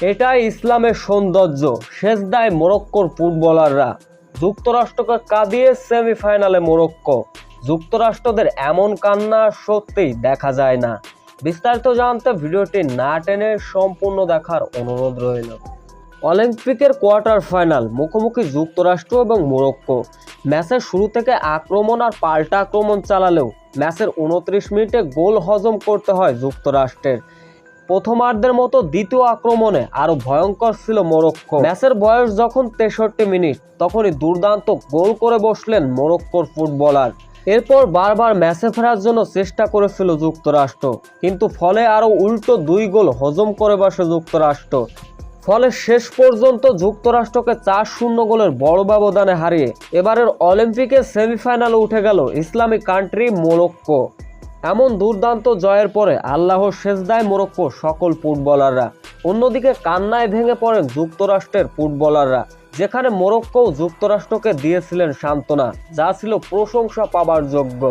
এটাই ইসলামের সৌন্দর্য। শেষদায় মোরক্কোর ফুটবলাররা। যুক্তরাষ্ট্রকে কাঁদিয়ে সেমিফাইনালে মোরক্কো। যুক্তরাষ্ট্রদের এমন কান্না সত্যিই দেখা যায় না। বিস্তারিত জানতে ভিডিওটি না টেনে সম্পূর্ণ দেখার অনুরোধ রইল। অলিম্পিকের কোয়ার্টার ফাইনাল, মুখোমুখি যুক্তরাষ্ট্র এবং মোরক্কো। ম্যাচের শুরু থেকে আক্রমণ আর পাল্টা আক্রমণ চালালেও ম্যাচের উনত্রিশ মিনিটে গোল হজম করতে হয় যুক্তরাষ্ট্রের। প্রথমার্ধের মতো দ্বিতীয় আক্রমণে আরও ভয়ঙ্কর ছিল মোরক্কো। ম্যাচের বয়স যখন তেষট্টি মিনিট, তখনই দুর্দান্ত গোল করে বসলেন মোরক্কোর ফুটবলার। এরপর বারবার ম্যাচে ফেরার জন্য চেষ্টা করেছিল যুক্তরাষ্ট্র, কিন্তু ফলে আরও উল্টো দুই গোল হজম করে বসে যুক্তরাষ্ট্র। ফলে শেষ পর্যন্ত যুক্তরাষ্ট্রকে চার শূন্য গোলের বড় ব্যবধানে হারিয়ে, এবারের অলিম্পিকের সেমিফাইনালে উঠে গেল ইসলামিক কান্ট্রি মোরক্কো। এমন দুর্দান্ত জয়ের পরে আল্লাহর শেষদায় মোরক্কো সকল ফুটবলাররা। অন্যদিকে কান্নায় ভেঙে পড়েন যুক্তরাষ্ট্রের ফুটবলাররা, যেখানে মোরক্কো যুক্তরাষ্ট্রকে দিয়েছিলেন সান্ত্বনা, যা ছিল প্রশংসা পাবার যোগ্য।